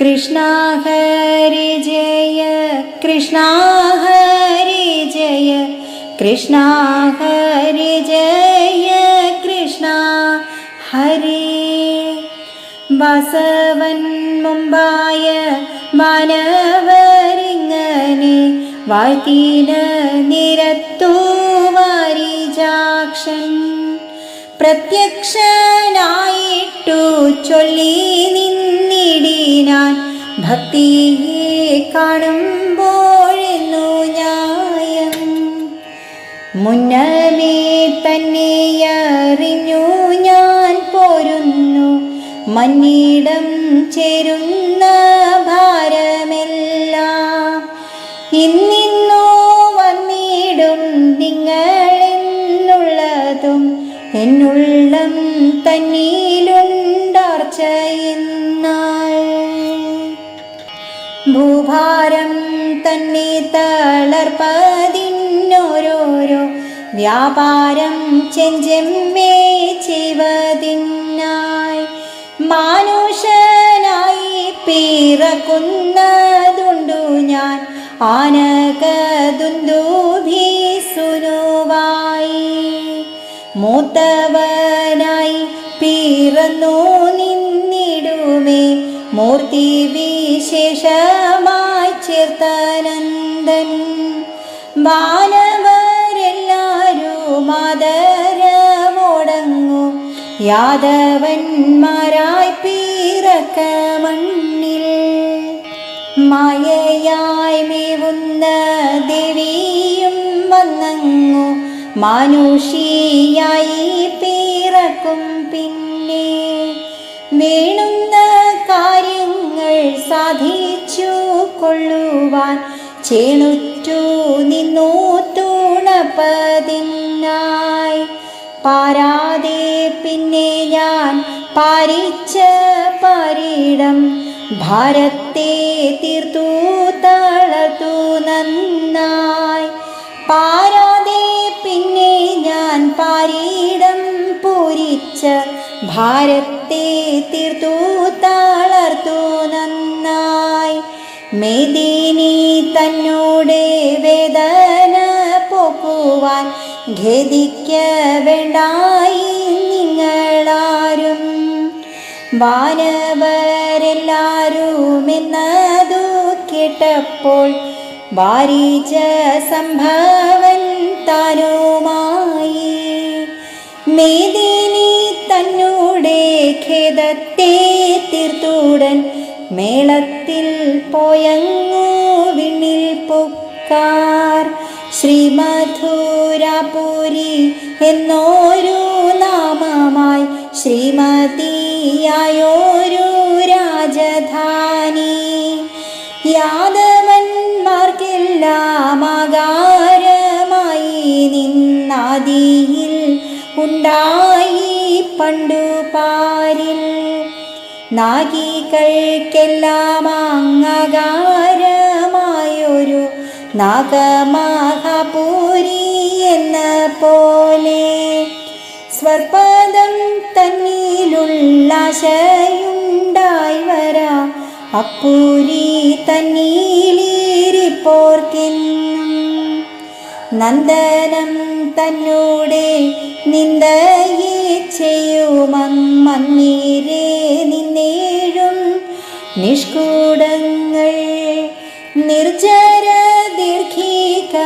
कृष्णा हरि जय कृष्णा हरि जय कृष्णा हरि जय कृष्णा हरि। बसवन्मुम्बाय मानवरिङ्गनि वादिननिरतु वरिजाक्षन्। പ്രത്യക്ഷനായിട്ടു ചൊല്ലി നിന്നിടിനാൻ ഭക്തിയെ കാണുമ്പോഴെന്നു ന്യായം. മുന്നമേ തന്നെ അറിഞ്ഞു ഞാൻ പോരുന്നു. മന്നിടം ചേരുന്ന ഭാരമെല്ലാം ഇന്നിന്നു എന്നുള്ളം തന്നീലുണ്ടാർച്ചയെന്നാൽ ഭൂഭാരം തന്നെ തളർപ്പതിന്നോരോരോ വ്യാപാരം ചെഞ്ചെമ്മേ ചെയ്വതിന്നായി മാനുഷനായി പിറക്കുന്നതുണ്ടു ഞാൻ ആനകദുന്ദുഭീസുനുവായി മൂത്തവനായി പിറന്നു നിന്നിടുമേ. മൂർത്തി വിശേഷമായി ചേർത്തനന്ദൻ. വാനവരെല്ലാരും ആദരമോടങ്ങു യാദവന്മാരായി പിറക്ക മണ്ണിൽ. മായയായി മേവുന്ന ദേവിയും വന്നങ്ങു. മാനുഷിയായി പിറക്കും പിന്നെ വേണുന്ന കാര്യങ്ങൾ സാധിച്ചു കൊള്ളുവാൻ ചേണുറ്റു നിന്നു തുണപ്പതിനായി പാരാതെ പിന്നെ ഞാൻ പാരിച്ച പാരിടം ഭാരത്തെ തീർത്തു തളർത്തു നന്നായി. പിന്നെ ഞാൻ പാരീടം പൂരിച്ച ഭാരത്തെ തീർത്തു തളർത്തു നന്നായി. മേദിനി തന്നോടെ വേദന പോക്കുവാൻ ഖേദിക്ക വേണ്ടായി നിങ്ങളാരും. വാനവരെല്ലാരും എന്നതു കേട്ടപ്പോൾ വാരിച്ച സംഭവൻ താനുമായി. മേദിനി തന്നൂടെ ഖേദത്തെ തീർത്തുടൻ മേളത്തിൽ പോയങ്ങു വിണ്ണിൽ പൊക്കാർ. ശ്രീമധുരപുരി എന്നോരു നാമമായി ശ്രീമതിയായൊരു രാജധാനി. യാദവന്മാർക്കെല്ലാം ഉണ്ടായി പണ്ടു പാരിൽ നാഗികൾക്കെല്ലാം അംഗകാരമായൊരു നാഗമഹാപൂരി എന്ന പോലെ സ്വർപ്പദം തന്നിലുള്ളാശയുണ്ടായി വരാ. അപ്പൂരി തന്നീലിരിപ്പോർക്കെന്നും നന്ദനം തന്നോടെ നിന്ദയെ ചെയ്യുമന്നീരേ നിന്നേഴും നിഷ്കൂടങ്ങൾ നിർജര ദീർഘിക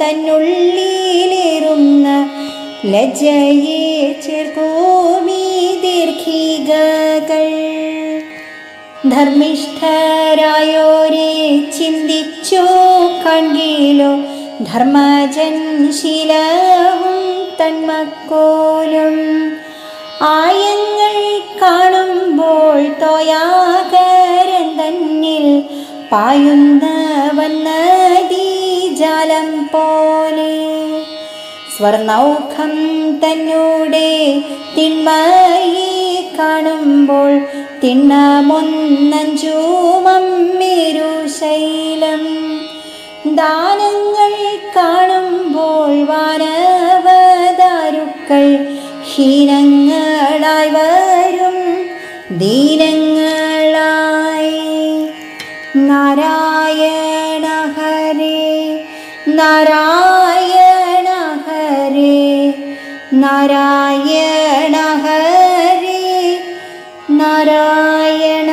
തന്നുള്ളിലേറുന്ന ലജ്ജയെ ചേർക്കോമീ ദീർഘികകൾ. ധർമ്മിഷ്ഠരായോരെ ചിന്തിച്ചോ കണ്ടിലോ ധർമ്മജൻ ശീലവും തന്മക്കോലും ആയങ്ങൾ കാണുമ്പോൾ തോയാകരൻ തന്നിൽ പായുന്ന വന്നതീ ജലം പോലെ. സ്വർണൗഖം തന്നൂടെ തിന്മയെ കാണുമ്പോൾ തിണ്ണമൊന്നഞ്ചൂമം മേരു ശൈലം ദാനങ്ങൾ കാണുമ്പോൾ വാനവതാരുക്കൾ ഹീനങ്ങളായി വരും. ദീനങ്ങളായി നാരായണ ഹരേ നാരായണ ഹരേ നാരായണ ഹരേ നാരായണ